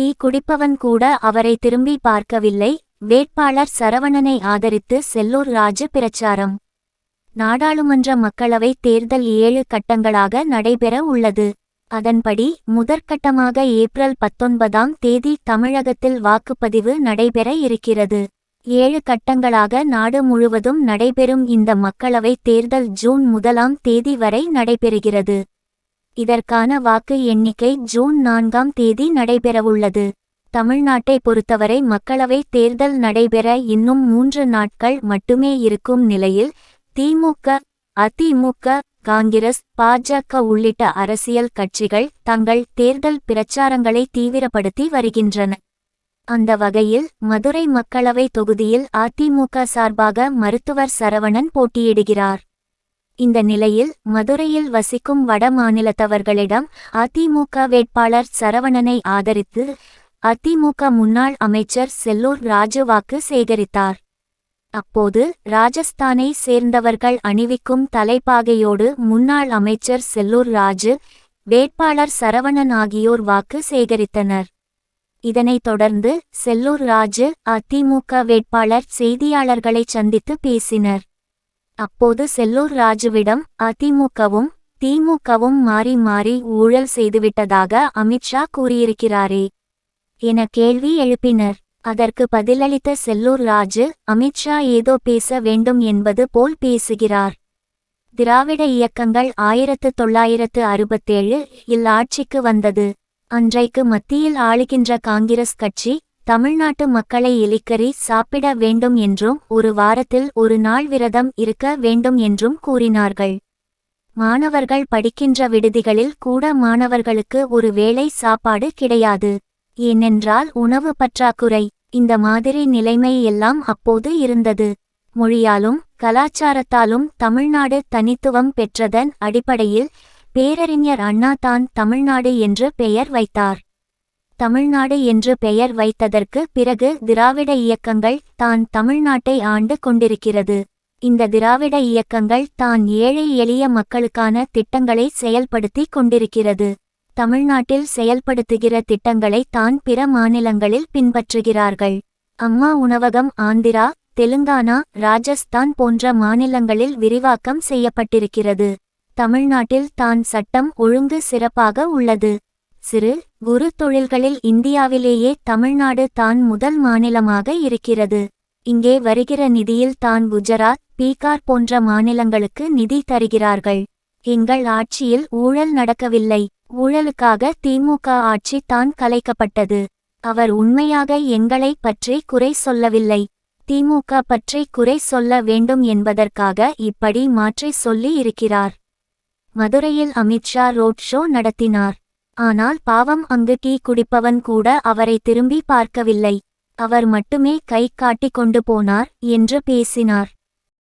Tea குடிப்பவன் கூட அவரை திரும்பி பார்க்கவில்லை. வேட்பாளர் சரவணனை ஆதரித்து செல்லூர் ராஜு பிரச்சாரம். நாடாளுமன்ற மக்களவைத் தேர்தல் ஏழு கட்டங்களாக நடைபெற உள்ளது. அதன்படி முதற்கட்டமாக ஏப்ரல் பத்தொன்பதாம் தேதி தமிழகத்தில் வாக்குப்பதிவு நடைபெற இருக்கிறது. ஏழு கட்டங்களாக நாடு முழுவதும் நடைபெறும் இந்த மக்களவைத் தேர்தல் ஜூன் முதலாம் தேதி வரை நடைபெறுகிறது. இதற்கான வாக்கு எண்ணிக்கை ஜூன் நான்காம் தேதி நடைபெறவுள்ளது. தமிழ்நாட்டை பொறுத்தவரை மக்களவைத் தேர்தல் நடைபெற இன்னும் மூன்று நாட்கள் மட்டுமே இருக்கும் நிலையில் திமுக அதிமுக காங்கிரஸ் பாஜக உள்ளிட்ட அரசியல் கட்சிகள் தங்கள் தேர்தல் பிரச்சாரங்களை தீவிரப்படுத்தி வருகின்றன. அந்த வகையில் மதுரை மக்களவை தொகுதியில் அதிமுக சார்பாக மருத்துவர் சரவணன் போட்டியிடுகிறார். இந்த நிலையில் மதுரையில் வசிக்கும் வட மாநிலத்தவர்களிடம் அதிமுக வேட்பாளர் சரவணனை ஆதரித்து அதிமுக முன்னாள் அமைச்சர் செல்லூர் ராஜு வாக்கு சேகரித்தார். அப்போது ராஜஸ்தானை சேர்ந்தவர்கள் அணிவிக்கும் தலைப்பாகையோடு முன்னாள் அமைச்சர் செல்லூர் ராஜு வேட்பாளர் சரவணன் ஆகியோர் வாக்கு சேகரித்தனர். இதனைத் தொடர்ந்து செல்லூர் ராஜு அதிமுக வேட்பாளர் செய்தியாளர்களை சந்தித்து பேசினர். அப்போது செல்லூர் ராஜுவிடம் அதிமுகவும் திமுகவும் மாறி மாறி ஊழல் செய்துவிட்டதாக அமித்ஷா கூறியிருக்கிறாரே என கேள்வி எழுப்பினர். அதற்கு பதிலளித்த செல்லூர் ராஜு அமித்ஷா ஏதோ பேச வேண்டும் என்பது போல் பேசுகிறார். திராவிட இயக்கங்கள் ஆயிரத்து தொள்ளாயிரத்து அறுபத்தேழு இல் ஆட்சிக்கு வந்தது. அன்றைக்கு மத்தியில் ஆளுகின்ற காங்கிரஸ் கட்சி தமிழ்நாட்டு மக்களை எலிக்கறி சாப்பிட வேண்டும் என்றும் ஒரு வாரத்தில் ஒரு நாள் விரதம் இருக்க வேண்டும் என்றும் கூறினார்கள். மாணவர்கள் படிக்கின்ற விடுதிகளில் கூட மாணவர்களுக்கு ஒரு வேளை சாப்பாடு கிடையாது. ஏனென்றால் உணவு பற்றாக்குறை. இந்த மாதிரி நிலைமை எல்லாம் அப்போது இருந்தது. மொழியாலும் கலாச்சாரத்தாலும் தமிழ்நாடு தனித்துவம் பெற்றதன் அடிப்படையில் பேரறிஞர் அண்ணா தான் தமிழ்நாடு என்று பெயர் வைத்தார். தமிழ்நாடு என்று பெயர் வைத்ததற்கு பிறகு திராவிட இயக்கங்கள் தான் தமிழ்நாட்டை ஆண்டு கொண்டிருக்கிறது. இந்த திராவிட இயக்கங்கள் தான் ஏழை எளிய மக்களுக்கான திட்டங்களை செயல்படுத்தி கொண்டிருக்கிறது. தமிழ்நாட்டில் செயல்படுத்துகிற திட்டங்களை தான் பிற மாநிலங்களில் பின்பற்றுகிறார்கள். அம்மா உணவகம் ஆந்திரா தெலுங்கானா ராஜஸ்தான் போன்ற மாநிலங்களில் விரிவாக்கம் செய்யப்பட்டிருக்கிறது. தமிழ்நாட்டில் தான் சட்டம் ஒழுங்கு சிறப்பாக உள்ளது. சிறு குறு தொழில்களில் இந்தியாவிலேயே தமிழ்நாடு தான் முதல் மாநிலமாக இருக்கிறது. இங்கே வருகிற நிதியில் தான் குஜராத் பீகார் போன்ற மாநிலங்களுக்கு நிதி தருகிறார்கள். எங்கள் ஆட்சியில் ஊழல் நடக்கவில்லை. ஊழலுக்காக திமுக ஆட்சி தான் கலைக்கப்பட்டது. அவர் உண்மையாக எங்களை பற்றி குறை சொல்லவில்லை. திமுக பற்றி குறை சொல்ல வேண்டும் என்பதற்காக இப்படி மாற்றி சொல்லி இருக்கிறார். மதுரையில் அமித்ஷா ரோட் ஷோ நடத்தினார். ஆனால் பாவம் அங்கு டீ குடிப்பவன் கூட அவரை திரும்பி பார்க்கவில்லை. அவர் மட்டுமே கை காட்டிக் கொண்டு போனார் என்று பேசினார்.